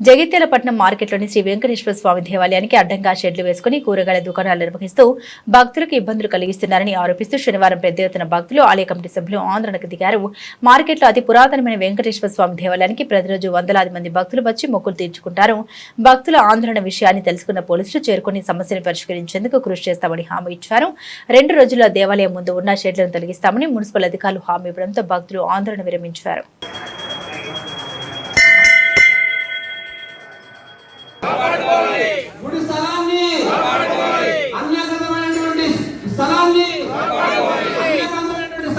జగిత్యాలపట్నం మార్కెట్లోని శ్రీ వెంకటేశ్వర స్వామి దేవాలయానికి అడ్డంగా షెడ్లు వేసుకుని కూరగాయల దుకాణాలు నిర్వహిస్తూ భక్తులకు ఇబ్బందులు కలిగిస్తున్నారని ఆరోపిస్తూ శనివారం పెద్ద ఎత్తున భక్తులు ఆలయ కమిటీ సభ్యులు ఆందోళనకు దిగారు. మార్కెట్లో అతి పురాతనమైన వెంకటేశ్వర స్వామి దేవాలయానికి ప్రతిరోజు వందలాది మంది భక్తులు వచ్చి మొక్కులు తీర్చుకుంటారు. భక్తుల ఆందోళన విషయాన్ని తెలుసుకున్న పోలీసులు చేరుకుని సమస్యను పరిష్కరించేందుకు కృషి చేస్తామని హామీ ఇచ్చారు. రెండు రోజుల్లో దేవాలయం ముందు ఉన్న షెడ్లను తొలగిస్తామని మున్సిపల్ అధికారులు హామీ ఇవ్వడంతో భక్తులు ఆందోళన విరమించారు. గుడి స్థలాన్ని అన్యగతమైనటువంటి స్థలాన్ని అన్యగతమైనటువంటి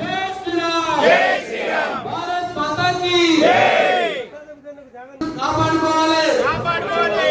జై శ్రీరామ్. భారత్ కాపాడుకోవాలి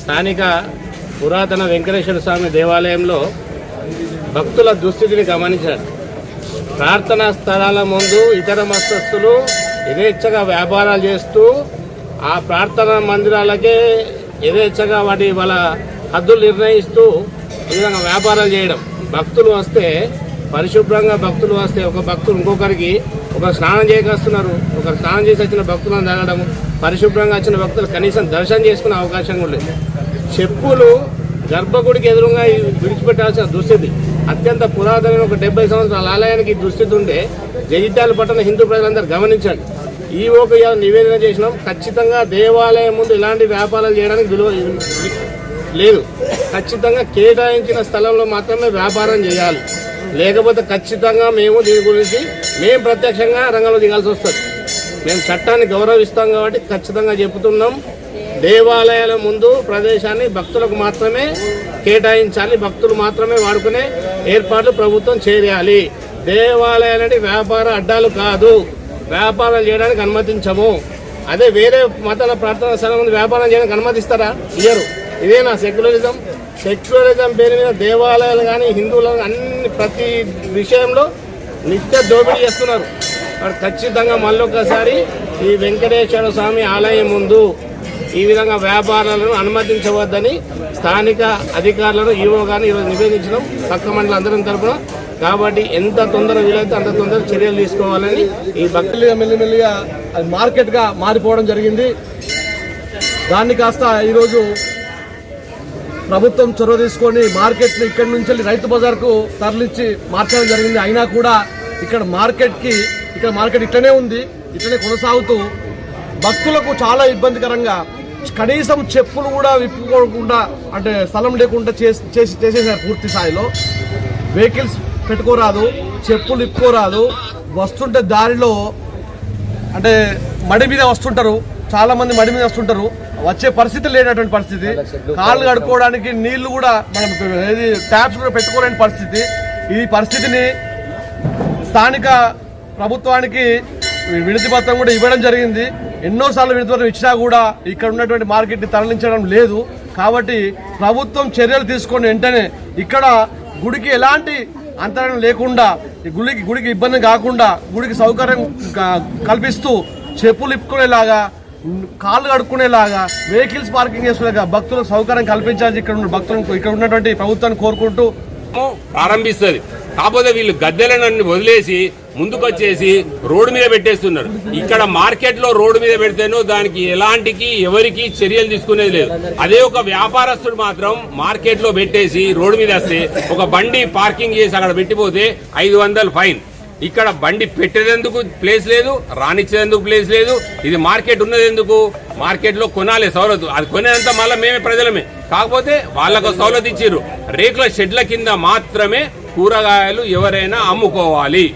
స్థానిక పురాతన వెంకటేశ్వర స్వామి దేవాలయంలో భక్తుల దుస్థితిని గమనించారు. ప్రార్థనా స్థలాల ముందు ఇతర మస్తస్థులు యథేచ్ఛగా వ్యాపారాలు చేస్తూ ఆ ప్రార్థనా మందిరాలకే యథేచ్ఛగా వాటి వాళ్ళ హద్దులు నిర్ణయిస్తూ ఈ విధంగా వ్యాపారాలు చేయడం. భక్తులు వస్తే పరిశుభ్రంగా భక్తులు వస్తే ఒక భక్తులు ఇంకొకరికి ఒక స్నానం చేయక వస్తున్నారు ఒక స్నానం చేసి వచ్చిన భక్తులను తగలడం పరిశుభ్రంగా వచ్చిన భక్తులు కనీసం దర్శనం చేసుకునే అవకాశం కూడా లేదు. చెప్పులు గర్భగుడికి ఎదురుగా విడిచిపెట్టాల్సిన దుస్థితి. అత్యంత పురాతనమైన ఒక డెబ్బై సంవత్సరాల ఆలయానికి దుస్థితి ఉంటే జగిత్యాల పట్టణ హిందూ ప్రజలందరూ గమనించండి. ఈ ఒక నివేదన చేసినాం. ఖచ్చితంగా దేవాలయం ముందు ఇలాంటి వ్యాపారాలు చేయడానికి విలువ లేదు. ఖచ్చితంగా కేటాయించిన స్థలంలో మాత్రమే వ్యాపారం చేయాలి. లేకపోతే ఖచ్చితంగా మేము దీని గురించి మేము ప్రత్యక్షంగా రంగంలో దిగాల్సి వస్తుంది. మేము చట్టాన్ని గౌరవిస్తాం కాబట్టి ఖచ్చితంగా చెబుతున్నాం. దేవాలయాల ముందు ప్రదేశాన్ని భక్తులకు మాత్రమే కేటాయించాలి. భక్తులు మాత్రమే వాడుకునే ఏర్పాట్లు ప్రభుత్వం చేయాలి. దేవాలయాలని వ్యాపార అడ్డాలు కాదు. వ్యాపారం చేయడానికి అనుమతించము. అదే వేరే మతాల ప్రార్థనా స్థలం ముందు వ్యాపారం చేయడానికి అనుమతిస్తారా? ఇయ్యరు. ఇదేనా సెక్యులరిజం. సెక్యులరిజం పేరు మీద దేవాలయాలు కానీ హిందువులు అన్ని ప్రతి విషయంలో నిత్య దోపిడీ చేస్తున్నారు. ఖచ్చితంగా మళ్ళొకసారి ఈ వెంకటేశ్వర స్వామి ఆలయం ముందు ఈ విధంగా వ్యాపారాలను అనుమతించవద్దని స్థానిక అధికారులను ఈవో గాని ఈరోజు నివేదించడం పక్క మండల అందరం తరపున. కాబట్టి ఎంత తొందర వీలైతే అంత తొందర చర్యలు తీసుకోవాలని ఈ భక్తులుగా మెల్లిగా మెల్లిమెల్లిగా అది మార్కెట్గా మారిపోవడం జరిగింది. దాన్ని కాస్త ఈరోజు ప్రభుత్వం చొరవ తీసుకొని మార్కెట్ని ఇక్కడి నుంచి వెళ్ళి రైతు బజార్కు తరలించి మార్చడం జరిగింది. అయినా కూడా ఇక్కడ మార్కెట్కి ఇక్కడ మార్కెట్ ఇట్లనే ఉంది ఇట్లనే కొనసాగుతూ భక్తులకు చాలా ఇబ్బందికరంగా కనీసం చెప్పులు కూడా విప్పుకోకుండా అంటే స్థలం లేకుండా చేసి చేసి చేసేసారు పూర్తి స్థాయిలో. వెహికల్స్ పెట్టుకోరాదు చెప్పులు ఇప్పుకోరాదు వస్తుంటే దారిలో అంటే మడి మీద వస్తుంటారు చాలామంది మడి మీద వస్తుంటారు. వచ్చే పరిస్థితి లేనటువంటి పరిస్థితి. కాళ్ళు కడుక్కోవడానికి నీళ్ళు కూడా మనం ఏది ట్యాప్స్ కూడా పెట్టుకోలేని పరిస్థితి. ఈ పరిస్థితిని స్థానిక ప్రభుత్వానికి వినతి పత్రం కూడా ఇవ్వడం జరిగింది. ఎన్నోసార్లు వినతి పత్రం ఇచ్చినా కూడా ఇక్కడ ఉన్నటువంటి మార్కెట్ని తరలించడం లేదు. కాబట్టి ప్రభుత్వం చర్యలు తీసుకొని వెంటనే ఇక్కడ గుడికి ఎలాంటి అంతరం లేకుండా గుడికి గుడికి ఇబ్బంది కాకుండా గుడికి సౌకర్యం కల్పిస్తూ చెప్పులు ఇప్పుకునేలాగా కాళ్ళు కడుక్కునేలాగా వెహికల్స్ పార్కింగ్ చేసుకునేలాగా భక్తులకు సౌకర్యం కల్పించాలని ఇక్కడ ఉన్న భక్తులను ఇక్కడ ఉన్నటువంటి ప్రభుత్వాన్ని కోరుకుంటూ ప్రారంభిస్తుంది. కాకపోతే వీళ్ళు గద్దెలను వదిలేసి ముందుకొచ్చేసి రోడ్డు మీద పెట్టేస్తున్నారు. ఇక్కడ మార్కెట్లో రోడ్డు మీద పెడితేనో దానికి ఎలాంటికి ఎవరికి చర్యలు తీసుకునేది లేదు. అదే ఒక వ్యాపారస్తుడు మాత్రం మార్కెట్లో పెట్టేసి రోడ్డు మీద వస్తే ఒక బండి పార్కింగ్ చేసి అక్కడ పెట్టిపోతే ఐదు వందలు ఫైన్. ఇక్కడ బండి పెట్టేందుకు ప్లేస్ లేదు రానిచ్చేందుకు ప్లేస్ లేదు ఇది మార్కెట్ ఉన్నది ఎందుకు మార్కెట్లో కొనాలి సౌలత్. అది కొనేంత మళ్ళీ మేమే ప్రజలమే. కాకపోతే వాళ్ళకు సౌలత్ ఇచ్చిర్రు. రేకుల షెడ్ల కింద మాత్రమే కూరగాయలు ఎవరైనా అమ్ముకోవాలి.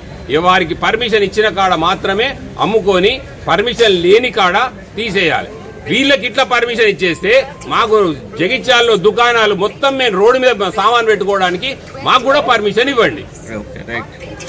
వారికి పర్మిషన్ ఇచ్చిన కాడ మాత్రమే అమ్ముకొని పర్మిషన్ లేని కాడ తీసేయాలి. వీళ్ళకి ఇట్లా పర్మిషన్ ఇచ్చేస్తే మాకు జగిత్యాల్లో దుకాణాలు మొత్తం మేము రోడ్డు మీద సామాన్ పెట్టుకోవడానికి మాకు కూడా పర్మిషన్ ఇవ్వండి. Okay right.